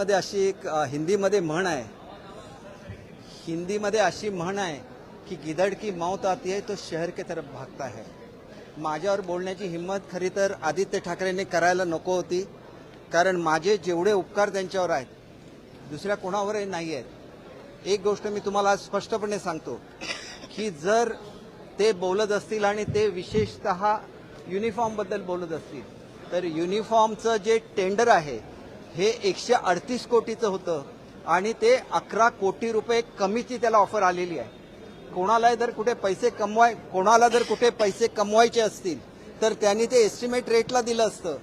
मराठीमध्ये अशी एक हिंदीमध्ये म्हण आहे. हिंदीमध्ये अशी म्हण आहे की गिदड की मौत आती है तो शहर के तरफ भागता है. माझ्यावर बोलण्याची हिंमत खरी तर आदित्य ठाकरेंनी करायला नको होती. कारण माझे जेवढे उपकार त्यांच्यावर आहेत दुसऱ्या कोणावरही नाही आहेत. एक गोष्ट मी तुम्हाला स्पष्टपणे सांगतो की जर ते बोलत असतील आणि ते विशेषतः युनिफॉर्मबद्दल बोलत असतील तर युनिफॉर्मचं जे टेंडर आहे हे एकशे अडतीस कोटीचं होतं. आणि ते अकरा कोटी रुपये कमीची त्याला ऑफर आलेली आहे. कोणाला जर कुठे पैसे कमवाय कोणाला जर कुठे पैसे कमवायचे असतील तर त्यांनी ते एस्टिमेट रेटला दिलं असतं.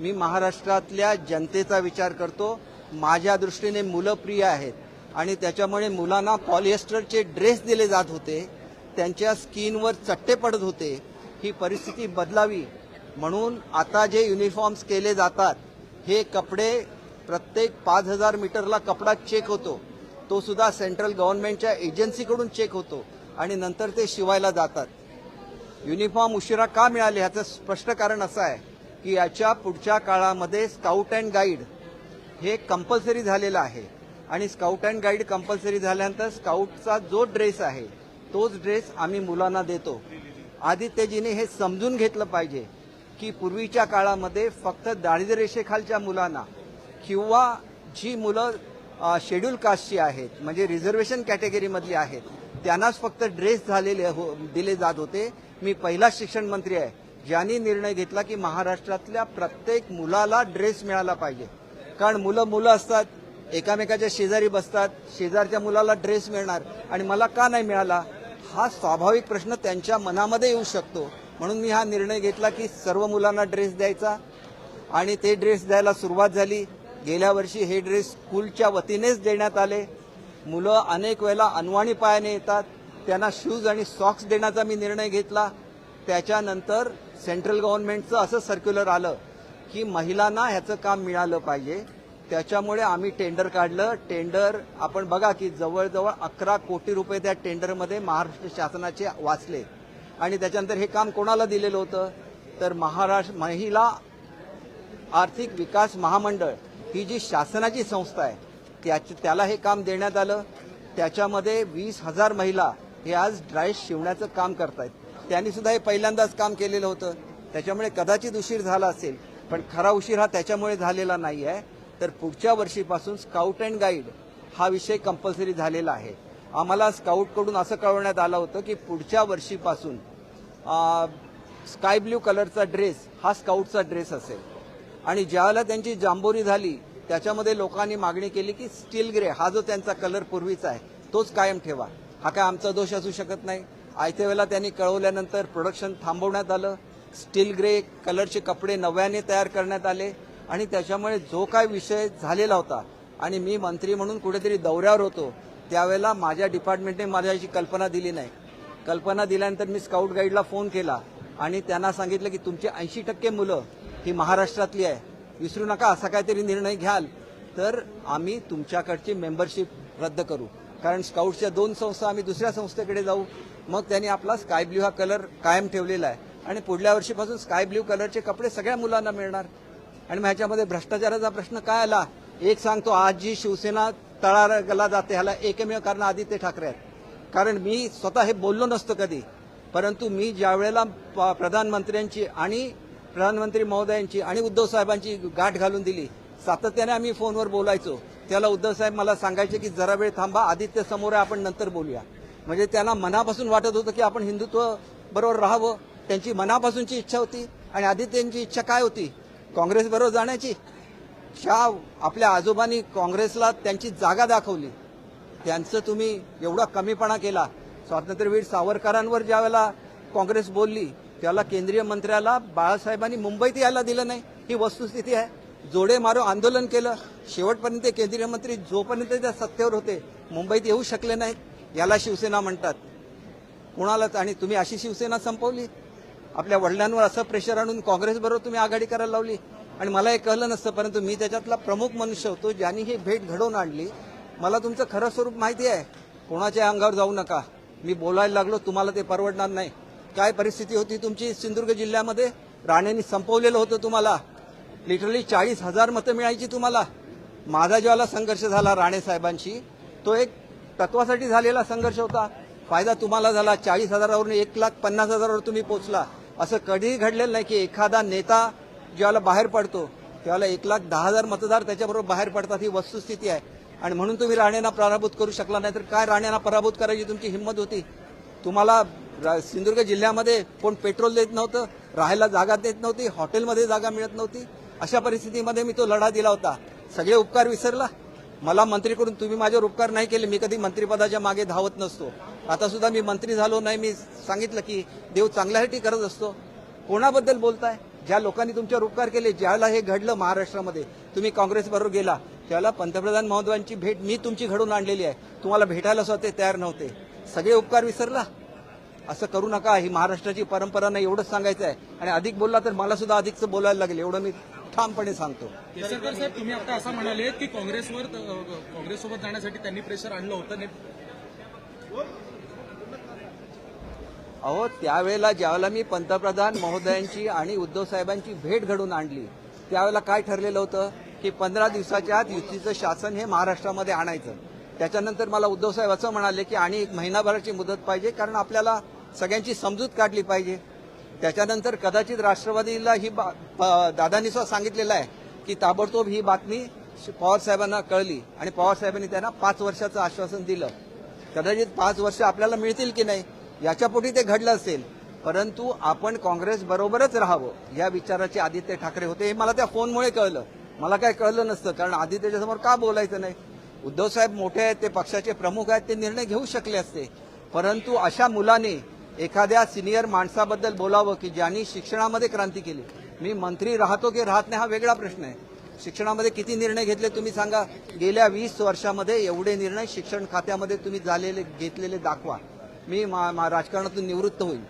मी महाराष्ट्रातल्या जनतेचा विचार करतो. माझ्या दृष्टीने मुलं प्रिय आहेत. आणि त्याच्यामुळे मुलांना पॉलिएस्टरचे ड्रेस दिले जात होते. त्यांच्या स्किनवर चट्टे पडत होते. ही परिस्थिती बदलावी. म्हणून आता जे युनिफॉर्म्स केले जातात हे कपडे प्रत्येक पाच हजार मीटरला कपडा चेक होतो. तो सुद्धा सेंट्रल गव्हर्नमेंटच्या एजन्सीकडून चेक होतो आणि नंतर ते शिवायला जातात. युनिफॉर्म उशिरा का मिळाले ह्याचं स्पष्ट कारण असं आहे की याच्या पुढच्या काळामध्ये स्काउट अँड गाईड हे कंपल्सरी झालेलं आहे. आणि स्काउट अँड गाईड कंपल्सरी झाल्यानंतर स्काउटचा जो ड्रेस आहे तोच ड्रेस आम्ही मुलांना देतो. आदित्यजीने हे समजून घेतलं पाहिजे की पूर्वीच्या काळामध्ये फक्त दारिद्र्य रेषेखालच्या मुलांना किंवा जी मुलं शेड्यूल कास्टची आहेत म्हणजे रिझर्वेशन कॅटेगरीमधली आहेत त्यांनाच फक्त ड्रेस झालेले हो दिले जात होते. मी पहिला शिक्षण मंत्री आहे. ज्यांनी निर्णय घेतला की महाराष्ट्रातल्या प्रत्येक मुलाला ड्रेस मिळाला पाहिजे. कारण मुलं मुलं असतात एकामेकाच्या शेजारी बसतात शेजारच्या मुलाला ड्रेस मिळणार आणि मला का नाही मिळाला? हा स्वाभाविक प्रश्न त्यांच्या मनामध्ये येऊ शकतो. म्हणून मी हा निर्णय घेतला की सर्व मुलांना ड्रेस द्यायचा आणि ते ड्रेस द्यायला सुरुवात झाली. गेल्या वर्षी हे ड्रेस स्कूलच्या वतीनेच देण्यात आले. मुलं अनेक वेळेला अनवाणी पायाने येतात. त्यांना शूज आणि सॉक्स देण्याचा मी निर्णय घेतला. त्याच्यानंतर सेंट्रल गव्हर्नमेंटचं असं सर्क्युलर आलं की महिलांना ह्याचं काम मिळालं पाहिजे. त्याच्यामुळे आम्ही टेंडर काढलं. टेंडर आपण बघा की जवळजवळ अकरा कोटी रुपये त्या टेंडरमध्ये महाराष्ट्र शासनाचे वाचले. आणि त्याच्यानंतर हे काम कोणाला दिलेलं होतं? तर महाराष्ट्र महिला आर्थिक विकास महामंडळ. ही जी शासनाची संस्था आहे त्याच त्याला हे काम देण्यात आलं. त्याच्यामध्ये वीस हजार महिला हे आज ड्रायस शिवण्याचं काम करतायत. त्यांनी सुद्धा हे पहिल्यांदाच काम केलेलं होतं. त्याच्यामुळे कदाचित उशीर झाला असेल पण खरा उशीर हा त्याच्यामुळे झालेला नाही आहे. तर पुढच्या वर्षीपासून स्काउट अँड गाईड हा विषय कंपल्सरी झालेला आहे. आम्हाला स्काउटकडून असं कळवण्यात आलं होतं की पुढच्या वर्षीपासून स्काय ब्ल्यू कलरचा ड्रेस हा स्काउटचा ड्रेस असेल. आणि ज्यावेळेला त्यांची जांभोरी झाली त्याच्यामध्ये लोकांनी मागणी केली की स्टील ग्रे हा जो त्यांचा कलर पूर्वीचा आहे तोच कायम ठेवा. हा काय आमचा दोष असू शकत नाही. आयत्या वेळेला त्यांनी कळवल्यानंतर प्रोडक्शन थांबवण्यात आलं. स्टील ग्रे कलरचे कपडे नव्याने तयार करण्यात आले आणि त्याच्यामुळे जो काय विषय झालेला होता आणि मी मंत्री म्हणून कुठेतरी दौऱ्यावर होतो त्यावेळेला माझ्या डिपार्टमेंटने मला याची कल्पना दिली नाही. कल्पना दिल्यानंतर मी स्काउट गाईडला फोन केला आणि त्यांना सांगितलं की तुमची ऐंशी टक्के मुलं ही महाराष्ट्रातली आहे. विसरू नका असा काहीतरी निर्णय घ्याल. तर आम्ही तुमच्याकडची मेंबरशिप रद्द करू. कारण स्काउटच्या दोन संस्था आम्ही दुसऱ्या संस्थेकडे जाऊ. मग त्यांनी आपला स्काय ब्ल्यू हा कलर कायम ठेवलेला आहे. आणि पुढल्या वर्षीपासून स्काय ब्ल्यू कलरचे कपडे सगळ्या मुलांना मिळणार. आणि मग ह्याच्यामध्ये भ्रष्टाचाराचा प्रश्न काय आला? एक सांगतो आज जी शिवसेना तळागला जाते. ह्याला एकमेव कारण आदित्य ठाकरे आहेत. कारण मी स्वतः हे बोललो नसतो कधी. परंतु मी ज्या वेळेला प- प्रधानमंत्र्यांची आणि प्रधानमंत्री महोदयांची आणि उद्धव साहेबांची गाठ घालून दिली. सातत्याने आम्ही फोनवर बोलायचो. त्याला उद्धव साहेब मला सांगायचे की जरा वेळ थांबा आदित्य समोर आहे आपण नंतर बोलूया. म्हणजे त्यांना मनापासून वाटत होतं की आपण हिंदुत्व बरोबर राहावं. त्यांची मनापासूनची इच्छा होती आणि आदित्यांची इच्छा काय होती? काँग्रेस बरोबर जाण्याची? शा आपल्या आजोबांनी काँग्रेसला त्यांची जागा दाखवली. त्यांचं तुम्ही एवढा कमीपणा केला. स्वातंत्र्यवीर सावरकरांवर ज्या वेळेला काँग्रेस बोलली त्याला केंद्रीय मंत्र्याला बाळासाहेबांनी मुंबईत यायला दिलं नाही. ही वस्तुस्थिती आहे. जोडे मारो आंदोलन केलं. शेवटपर्यंत केंद्रीय मंत्री जोपर्यंत त्या सत्तेवर होते मुंबईत येऊ शकले नाहीत. याला शिवसेना म्हणतात. कुणालाच आणि तुम्ही अशी शिवसेना संपवली? आपल्या वडिलांवर असं प्रेशर आणून काँग्रेसबरोबर तुम्ही आघाडी करायला लावली? आणि मला हे कळलं नसतं परंतु मी त्याच्यातला प्रमुख मनुष्य होतो ज्यांनी ही भेट घडवून आणली. मला तुमचं खरं स्वरूप माहिती आहे. कोणाच्या अंगावर जाऊ नका. मी बोलायला लागलो तुम्हाला ते परवडणार नाही. काय परिस्थिती होती तुमची सिंधुदुर्ग जिल्ह्यामध्ये? राणेंनी संपवलेलं होतं तुम्हाला. लिटरली चाळीस हजार मतं मिळायची तुम्हाला. माझा ज्याला संघर्ष झाला राणे साहेबांशी तो एक तत्वासाठी झालेला संघर्ष होता. फायदा तुम्हाला झाला चाळीस हजारावरून एक लाख पन्नास हजारावर तुम्ही पोचला असं कधीही घडलेलं नाही की एखादा नेता ज्यावेळेला बाहेर पडतो त्याला एक लाख दहा हजार मतदार त्याच्याबरोबर बाहेर पडतात ही वस्तुस्थिती आहे. आणि म्हणून तुम्ही राणेंना पराभूत करू शकला नाही तर काय राणेंना पराभूत करायची तुमची हिंमत होती? तुम्हाला सिंधुदुर्ग जिल्ह्यामध्ये कोण पेट्रोल देत नव्हतं राहायला जागा देत नव्हती हॉटेलमध्ये जागा मिळत नव्हती अशा परिस्थितीमध्ये मी तो लढा दिला होता. सगळे उपकार विसरला. मला मंत्री करून तुम्ही माझ्यावर उपकार नाही केले मी कधी मंत्रिपदाच्या मागे धावत नसतो. आता सुद्धा मी मंत्री झालो नाही मी सांगितलं की देव चांगल्यासाठी करत असतो. कोणाबद्दल बोलताय? ज्या लोकांनी तुमच्यावर उपकार केले ज्याला हे घडलं महाराष्ट्रामध्ये तुम्ही काँग्रेसबरोबर गेला. त्याला पंतप्रधान महोदयांची भेट मी तुमची घडून आणलेली आहे. तुम्हाला भेटायला स्वतः ते तयार नव्हते. सगळे उपकार विसरला. असं करू नका. ही महाराष्ट्राची परंपरा नाही एवढंच सांगायचं आहे. आणि अधिक बोलला तर मला सुद्धा अधिकचं बोलायला लागेल एवढं मी ठामपणे सांगतो. केसरकर साहेब तुम्ही आता असं म्हणाले की काँग्रेसवर काँग्रेससोबत जाण्यासाठी त्यांनी प्रेशर आणलं होतं अहो त्यावेळेला ज्यावेळेला मी पंतप्रधान महोदयांची आणि उद्धव साहेबांची भेट घडून आणली त्यावेळेला काय ठरलेलं होतं की पंधरा दिवसाच्या आत युतीचं शासन हे महाराष्ट्रामध्ये आणायचं. त्याच्यानंतर मला उद्धव साहेब असं म्हणाले की आणि एक महिनाभराची मुदत पाहिजे कारण आपल्याला सगळ्यांची समजूत काढली पाहिजे. त्याच्यानंतर कदाचित राष्ट्रवादीला ही बा- दादांनी सुद्धा सांगितलेलं आहे की ताबडतोब ही बातमी पवार साहेबांना कळली आणि पवारसाहेबांनी त्यांना पाच वर्षाचं आश्वासन दिलं. कदाचित पाच वर्ष आपल्याला मिळतील की नाही याच्यापोटी ते घडलं असेल. परंतु आपण काँग्रेस बरोबरच राहावं या विचाराचे आदित्य ठाकरे होते हे मला त्या फोनमुळे कळलं. मला काय कळलं नसतं कारण आदित्यच्या समोर का बोलायचं नाही? उद्धवसाहेब मोठे आहेत ते पक्षाचे प्रमुख आहेत ते निर्णय घेऊ शकले असते. परंतु अशा मुलाने एखाद्या सिनियर माणसाबद्दल बोलावं की ज्यांनी शिक्षणामध्ये क्रांती केली. मी मंत्री राहतो की राहत नाही हा वेगळा प्रश्न आहे. शिक्षणामध्ये किती निर्णय घेतले तुम्ही सांगा. गेल्या वीस वर्षामध्ये एवढे निर्णय शिक्षण खात्यामध्ये तुम्ही झालेले घेतलेले दाखवा. मी मा- मा- राजकारणातून निवृत्त होईल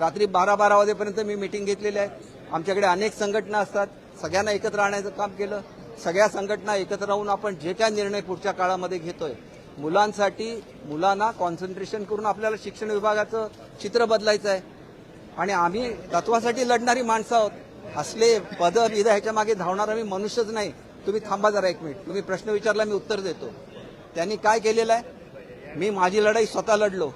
रात्री बारा बारा वाजेपर्यंत मी मिटिंग घेतलेली आहे. आमच्याकडे अनेक संघटना असतात. सगळ्यांना एकत्र आणायचं काम केलं. सगळ्या संघटना एकत्र राहून आपण जे काय निर्णय पुढच्या काळामध्ये घेतोय मुलांसाठी मुलांना कॉन्सन्ट्रेशन करून आपल्याला शिक्षण विभागाचं चित्र बदलायचं आहे. आणि आम्ही तत्वासाठी लढणारी माणसं आहोत. असले पद विध ह्याच्या मागे धावणारा मी मनुष्यच नाही. तुम्ही थांबा जरा एक मिनिट. तुम्ही प्रश्न विचारला मी उत्तर देतो. त्यांनी काय केलेलं आहे? मी माझी लढाई स्वतः लढलो.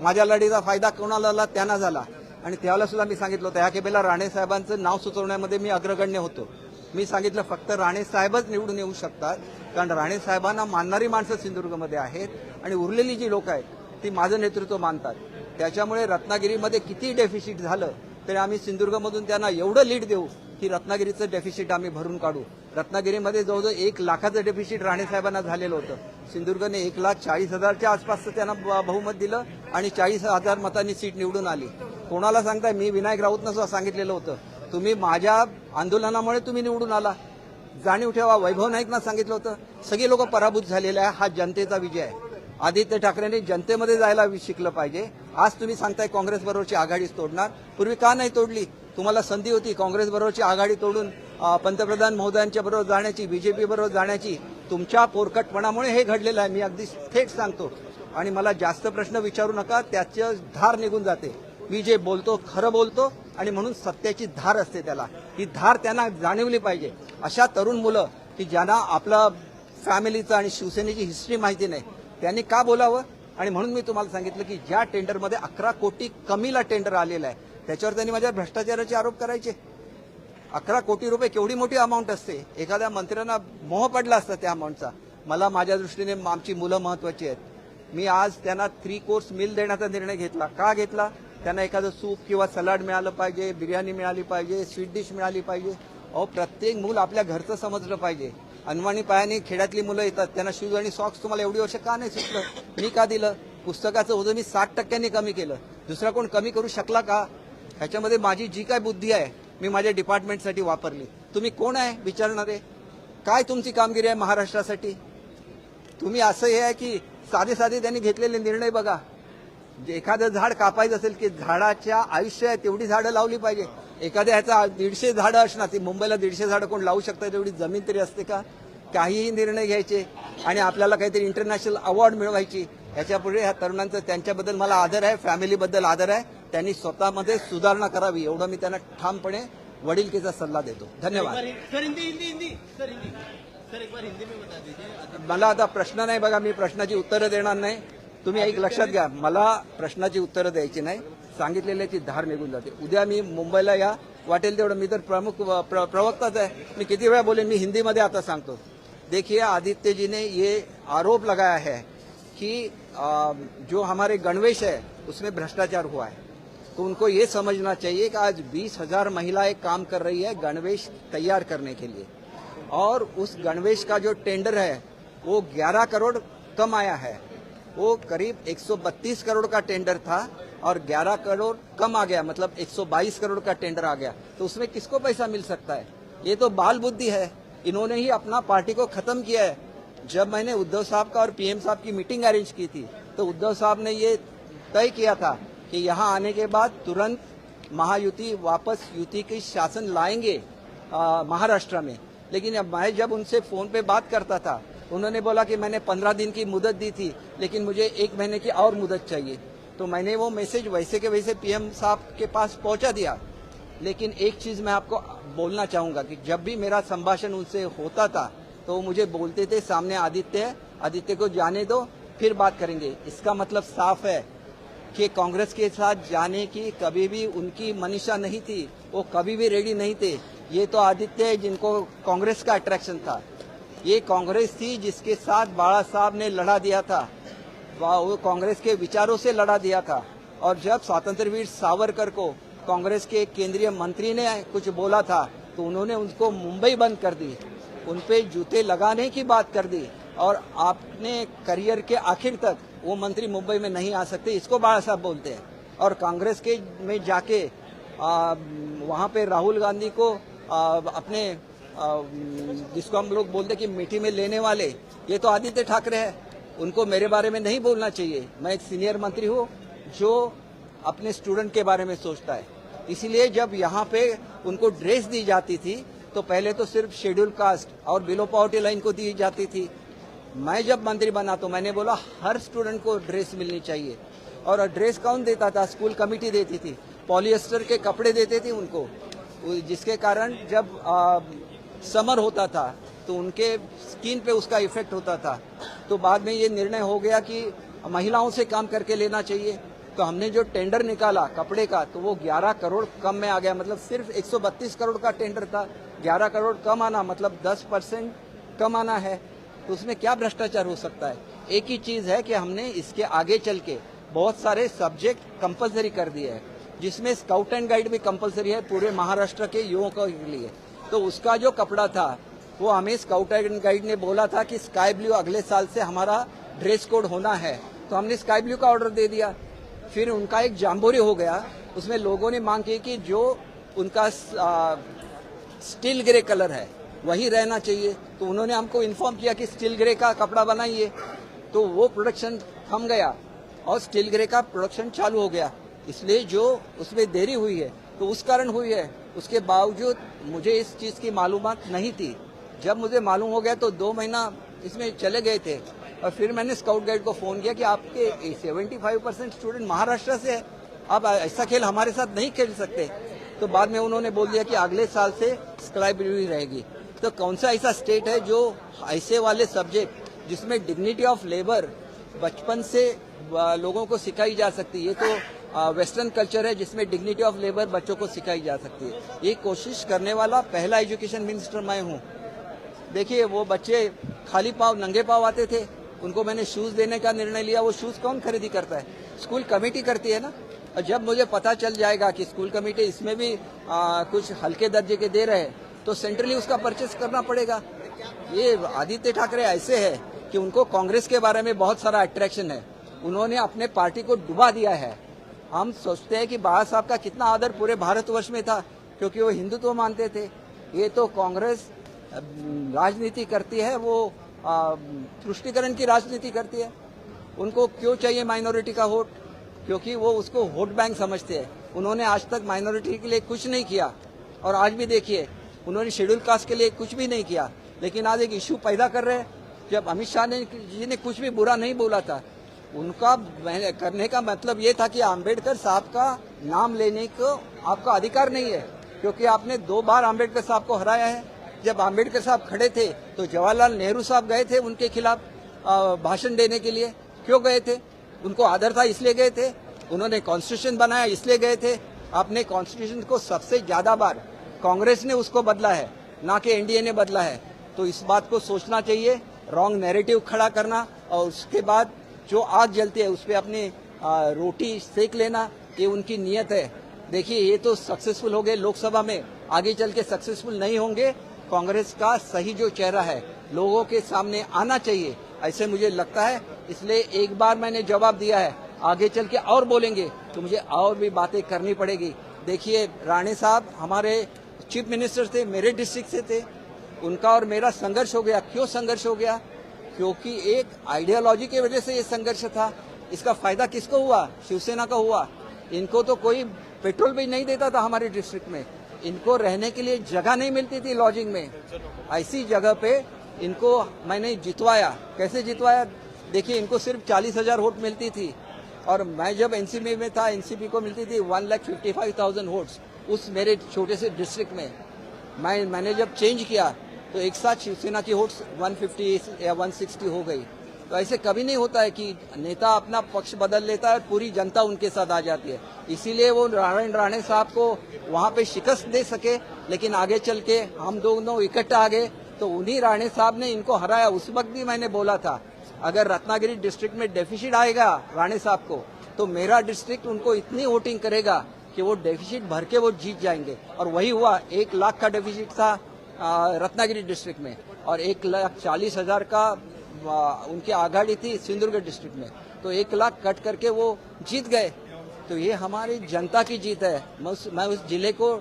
माझ्या लढीचा फायदा कोणाला आला त्यांना झाला. आणि त्यावेळेला सुद्धा मी सांगितलं होतं ह्या केबेला राणे साहेबांचं नाव सुचवण्यामध्ये मी अग्रगण्य होतो. मी सांगितलं फक्त राणे साहेबच निवडून येऊ शकतात. कारण राणे साहेबांना मानणारी माणसं सिंधुदुर्गमध्ये आहेत आणि उरलेली जी लोक आहेत ती माझं नेतृत्व मानतात. त्याच्यामुळे रत्नागिरीमध्ये किती डेफिसिट झालं तरी आम्ही सिंधुदुर्गमधून त्यांना एवढं लीड देऊ की रत्नागिरीचं डेफिसिट आम्ही भरून काढू. रत्नागिरीमध्ये जवळजवळ एक लाखाचं डेफिसिट राणे साहेबांना झालेलं होतं. सिंधुदुर्गने एक लाख चाळीस हजारच्या आसपासचं त्यांना बहुमत दिलं आणि चाळीस हजार मतांनी सीट निवडून आली. कोणाला सांगताय? मी विनायक राऊतनं सुद्धा सांगितलेलं होतं. तुम्ही माझ्या आंदोलनामुळे तुम्ही निवडून आला. जाणीव ठेवा वैभव नाईकनं सांगितलं होतं. सगळे लोक पराभूत झालेले आहे. हा जनतेचा विजय आहे. आदित्य ठाकरेंनी जनतेमध्ये जायला शिकलं पाहिजे. आज तुम्ही सांगताय काँग्रेस बरोबरची आघाडीच तोडणार. पूर्वी का नाही तोडली? तुम्हाला संधी होती काँग्रेस बरोबरची आघाडी तोडून पंतप्रधान महोदयांच्या बरोबर जाण्याची बीजेपी बरोबर जाण्याची. तुमच्या पोरकटपणामुळे हे घडलेलं आहे. मी अगदी थेट सांगतो. आणि मला जास्त प्रश्न विचारू नका. त्याचं धार निघून जाते. मी जे बोलतो खरं बोलतो आणि म्हणून सत्याची धार असते त्याला. ही धार त्यांना जाणवली पाहिजे. अशा तरुण मुलं की ज्यांना आपलं फॅमिलीचं आणि शिवसेनेची हिस्ट्री माहिती नाही त्यांनी का बोलावं? आणि म्हणून मी तुम्हाला सांगितलं की ज्या टेंडरमध्ये अकरा कोटी कमीला टेंडर आलेलं आहे त्याच्यावर त्यांनी माझ्या भ्रष्टाचाराचे आरोप करायचे. अकरा कोटी रुपये केवढी मोठी अमाऊंट असते? एखाद्या मंत्र्यांना मोह पडला असता त्या अमाऊंटचा मला माझ्या दृष्टीने आमची मुलं महत्वाची आहेत. मी आज त्यांना थ्री कोर्स मिल देण्याचा निर्णय घेतला. का घेतला? त्यांना एखादं सूप किंवा सलाड मिळालं पाहिजे बिर्याणी मिळाली पाहिजे स्वीट डिश मिळाली पाहिजे. अहो प्रत्येक मूल आपल्या घरचं समजलं पाहिजे. अनवाणी पायाने खेड्यातली मुलं येतात त्यांना शूज आणि सॉक्स तुम्हाला एवढी वर्ष का नाही सुचलं? मी का दिलं? पुस्तकाचं वजन मी साठ टक्क्यांनी कमी केलं. दुसरा कोण कमी करू शकला का? ह्याच्यामध्ये माझी जी काय बुद्धी आहे मी माझ्या डिपार्टमेंटसाठी वापरली. तुम्ही कोण आहे विचारणारे? काय तुमची कामगिरी आहे महाराष्ट्रासाठी? तुम्ही असं हे आहे की साधे साधे त्यांनी घेतलेले निर्णय बघा. एखादं झाड कापायचं असेल की झाडाच्या आयुष्य आहे तेवढी झाडं लावली पाहिजे. एखाद्या ह्याचा दीडशे झाडं असणार. ती मुंबईला दीडशे झाडं कोण लावू शकतात? तेवढी जमीन तरी असते का? काहीही निर्णय घ्यायचे आणि आपल्याला काहीतरी इंटरनॅशनल अवॉर्ड मिळवायची. याच्यापुढे ह्या तरुणांचं त्यांच्याबद्दल मला आदर आहे. फॅमिलीबद्दल आदर आहे. त्यांनी स्वतःमध्ये सुधारणा करावी. एवढं मी त्यांना ठामपणे वडीलकीचा सल्ला देतो. धन्यवाद. मला आता प्रश्न नाही बघा. मी प्रश्नाची उत्तरं देणार नाही. तुम्ही एक लक्षात घ्या मला प्रश्नाची उत्तरं द्यायची नाही सांगितलेल्याची धार निघून जाते. उद्या मी मुंबईला या वाटेल तेवढं. मी तर प्रमुख प्र, प्रवक्ताच आहे. मी किती वेळा बोलेन मी हिंदीमध्ये आता सांगतो. देखिए आदित्य जी ने ये आरोप लगाया है कि जो हमारे गणवेश है उसमें भ्रष्टाचार हुआ है। तो उनको ये समझना चाहिए कि आज बीस हजार महिलाएं काम कर रही है गणवेश तैयार करने के लिए। और उस गणवेश का जो टेंडर है वो 11 करोड़ कम आया है। वो करीब 132 करोड़ का टेंडर था और 11 करोड़ कम आ गया मतलब 122 करोड़ का टेंडर आ गया। तो उसमें किसको पैसा मिल सकता है? ये तो बाल बुद्धि है। इन्होंने ही अपना पार्टी को खत्म किया है। जब मैंने उद्धव साहब का और पीएम साहब की मीटिंग अरेंज की थी तो उद्धव साहब ने ये तय किया था कि यहाँ आने के बाद तुरंत महायुति, वापस युति की शासन लाएँगे महाराष्ट्र में। लेकिन अब मैं जब उनसे फ़ोन पे बात करता था उन्होंने बोला कि मैंने पंद्रह दिन की मुदत दी थी, लेकिन मुझे एक महीने की और मुदत चाहिए। तो मैंने वो मैसेज वैसे के वैसे पीएम साहब के पास पहुँचा दिया। लेकिन एक चीज़ मैं आपको बोलना चाहूँगा कि जब भी मेरा संभाषण उनसे होता था तो मुझे बोलते थे, सामने आदित्य आदित्य को जाने दो, फिर बात करेंगे। इसका मतलब साफ़ है कि कांग्रेस के साथ जाने की कभी भी उनकी मनीषा नहीं थी, वो कभी भी रेडी नहीं थे। ये तो आदित्य जिनको कांग्रेस का अट्रैक्शन था। ये कांग्रेस थी जिसके साथ बाला साहब ने लड़ा दिया था। वो कांग्रेस के विचारों से लड़ा दिया था। और जब स्वतंत्रवीर सावरकर को कांग्रेस के केंद्रीय मंत्री ने कुछ बोला था तो उन्होंने उनको मुंबई बंद कर दी। उनपे जूते लगाने की बात कर दी। और आपने करियर के आखिर तक वो मंत्री मुंबई में नहीं आ सकते इसको बाला साहब बोलते हैं। और कांग्रेस के में जाके आ, वहाँ पे राहुल गांधी को आ, अपने जिसको हम लोग बोलते कि मिट्टी में लेने वाले ये तो आदित्य ठाकरे है। उनको मेरे बारे में नहीं बोलना चाहिए। मैं एक सीनियर मंत्री हूँ जो अपने स्टूडेंट के बारे में सोचता है। इसीलिए जब यहाँ पे उनको ड्रेस दी जाती थी तो पहले तो सिर्फ़ शेड्यूल कास्ट और बिलो पॉवर्टी लाइन को दी जाती थी। मैं जब मंत्री बना तो मैंने बोला हर स्टूडेंट को ड्रेस मिलनी चाहिए। और ड्रेस कौन देता था? स्कूल कमेटी देती थी। पॉलिएस्टर के कपड़े देते थे उनको। जिसके कारण जब आ, समर होता था तो उनके स्किन पे उसका इफ़ेक्ट होता था। तो बाद में ये निर्णय हो गया कि महिलाओं से काम करके लेना चाहिए। तो हमने जो टेंडर निकाला कपड़े का तो वो 11 करोड़ कम में आ गया। मतलब सिर्फ़ 132 करोड़ का टेंडर था। 11 करोड़ कम आना मतलब 10 परसेंट कम आना है। तो उसमें क्या भ्रष्टाचार हो सकता है? एक ही चीज़ है कि हमने इसके आगे चल के बहुत सारे सब्जेक्ट कंपलसरी कर दिए हैं, जिसमें स्काउट एंड गाइड भी कंपलसरी है पूरे महाराष्ट्र के युवकों के लिए। तो उसका जो कपड़ा था, वो हमें स्काउट एंड गाइड ने बोला था कि स्काई ब्लू अगले साल से हमारा ड्रेस कोड होना है। तो हमने स्काई ब्लू का ऑर्डर दे दिया। फिर उनका एक जाम्बोरी हो गया। उसमें लोगों ने मांग की कि जो उनका स्टील ग्रे कलर है, वही रहना चाहिए। तो उन्होंने हमको इन्फॉर्म किया कि स्टील ग्रे का कपड़ा बनाइए। तो वो प्रोडक्शन थम गया और स्टील ग्रे का प्रोडक्शन चालू हो गया। इसलिए जो उसमें देरी हुई है तो उस कारण हुई है। उसके बावजूद मुझे इस चीज़ की मालूम नहीं थी। जब मुझे मालूम हो गया तो दो महीना इसमें चले गए थे और फिर मैंने स्काउट गाइड को फ़ोन किया कि आपके 75 परसेंट स्टूडेंट महाराष्ट्र से है। आप ऐसा खेल हमारे साथ नहीं खेल सकते। तो बाद में उन्होंने बोल दिया कि अगले साल से ब्लू रहेगी। तो कौन सा ऐसा स्टेट है जो ऐसे वाले सब्जेक्ट जिसमें डिग्निटी ऑफ़ लेबर बचपन से लोगों को सिखाई जा सकती है? तो वेस्टर्न कल्चर है जिसमें डिग्निटी ऑफ़ लेबर बच्चों को सिखाई जा सकती है। ये कोशिश करने वाला पहला एजुकेशन मिनिस्टर मैं हूँ। देखिए वो बच्चे खाली पाव नंगे पाव आते थे। उनको मैंने शूज़ देने का निर्णय लिया। वो शूज़ कौन खरीदी करता है? स्कूल कमेटी करती है ना? और जब मुझे पता चल जाएगा कि स्कूल कमेटी इसमें भी आ, कुछ हल्के दर्जे के दे रहे तो सेंट्रली उसका परचेस करना पड़ेगा। ये आदित्य ठाकरे ऐसे है कि उनको कांग्रेस के बारे में बहुत सारा अट्रैक्शन है। उन्होंने अपने पार्टी को डुबा दिया है। हम सोचते हैं कि बाबा साहब का कितना आदर पूरे भारतवर्ष में था, क्योंकि वो हिंदुत्व मानते थे। ये तो कांग्रेस राजनीति करती है, वो तुष्टिकरण की राजनीति करती है। उनको क्यों चाहिए माइनॉरिटी का वोट? क्योंकि वो उसको वोट बैंक समझते हैं। उन्होंने आज तक माइनॉरिटी के लिए कुछ नहीं किया, और आज भी देखिए, उन्होंने शेड्यूल कास्ट के लिए कुछ भी नहीं किया। लेकिन आज एक इश्यू पैदा कर रहे हैं जब अमित शाह ने जी ने कुछ भी बुरा नहीं बोला था। उनका करने का मतलब ये था कि आम्बेडकर साहब का नाम लेने को आपका अधिकार नहीं है, क्योंकि आपने दो बार आम्बेडकर साहब को हराया है। जब आम्बेडकर साहब खड़े थे तो जवाहरलाल नेहरू साहब गए थे उनके खिलाफ भाषण देने के लिए। क्यों गए थे? उनको आदर था इसलिए गए थे। उन्होंने कॉन्स्टिट्यूशन बनाया इसलिए गए थे। आपने कॉन्स्टिट्यूशन को सबसे ज़्यादा बार, कांग्रेस ने उसको बदला है, ना कि एनडीए ने बदला है। तो इस बात को सोचना चाहिए रॉन्ग नैरेटिव खड़ा करना और उसके बाद जो आग जलती है, उस पर अपनी रोटी सेक लेना, ये उनकी नीयत है। देखिए, ये तो सक्सेसफुल हो गए लोकसभा में। आगे चल के सक्सेसफुल नहीं होंगे। कांग्रेस का सही जो चेहरा है, लोगों के सामने आना चाहिए, ऐसे मुझे लगता है। इसलिए एक बार मैंने जवाब दिया है। आगे चल के और बोलेंगे तो मुझे और भी बातें करनी पड़ेगी। देखिए, राणे साहब हमारे चीफ मिनिस्टर थे, मेरे डिस्ट्रिक्ट से थे। उनका और मेरा संघर्ष हो गया। क्यों संघर्ष हो गया? क्योंकि एक आइडियोलॉजी की वजह से ये संघर्ष था। इसका फ़ायदा किसको हुआ? शिवसेना का हुआ। इनको तो कोई पेट्रोल भी नहीं देता था हमारे डिस्ट्रिक्ट में। इनको रहने के लिए जगह नहीं मिलती थी लॉजिंग में। ऐसी जगह पे इनको मैंने जितवाया। कैसे जितवाया? देखिए, इनको सिर्फ़ चालीस हज़ार वोट मिलती थी। और मैं जब एनसीपी में था एनसीपी को मिलती थी one lakh fifty five thousand votes उस मेरे छोटे से डिस्ट्रिक्ट में। मैं, मैंने जब चेंज किया तो एक साथ शिवसेना की वोट्स 150 या 160 हो गई। तो ऐसे कभी नहीं होता है कि नेता अपना पक्ष बदल लेता है, पूरी जनता उनके साथ आ जाती है। इसीलिए वो नारायण राणे साहब को वहाँ पे शिकस्त दे सके, लेकिन आगे चल के हम दोनों इकट्ठा आ गए तो उन्हीं राणे साहब ने इनको हराया। उस वक्त भी मैंने बोला था, अगर रत्नागिरी डिस्ट्रिक्ट में डेफिसिट आएगा राणे साहब को तो मेरा डिस्ट्रिक्ट उनको इतनी वोटिंग करेगा कि वो डेफिसिट भर के वो जीत जाएँगे। और वही हुआ, एक लाख का डेफिसिट था रत्नागिरी डिस्ट्रिक्ट में और एक लाख चालीस हज़ार का उनकी आघाड़ी थी सिंधुदुर्ग डिस्ट्रिक्ट में। तो एक लाख कट करके वो जीत गए। तो ये हमारी जनता की जीत है। मैं उस, मैं उस ज़िले को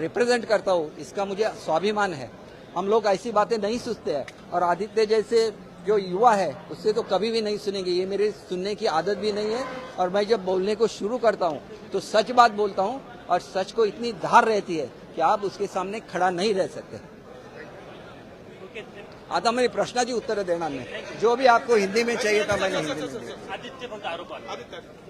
रिप्रेजेंट करता हूँ। इसका मुझे स्वाभिमान है। हम लोग ऐसी बातें नहीं सुनते हैं। और आदित्य जैसे जो युवा है उससे तो कभी भी नहीं सुनेंगे। ये मेरे सुनने की आदत भी नहीं है। और मैं जब बोलने को शुरू करता हूँ तो सच बात बोलता हूँ। और सच को इतनी धार रहती है कि आप उसके सामने खड़ा नहीं रह सकते। आता मेरे प्रश्न प्रश्नाची उत्तर देना में जो भी आपको हिंदी में चाहिए था मैंने हिंदी में. आदित्य।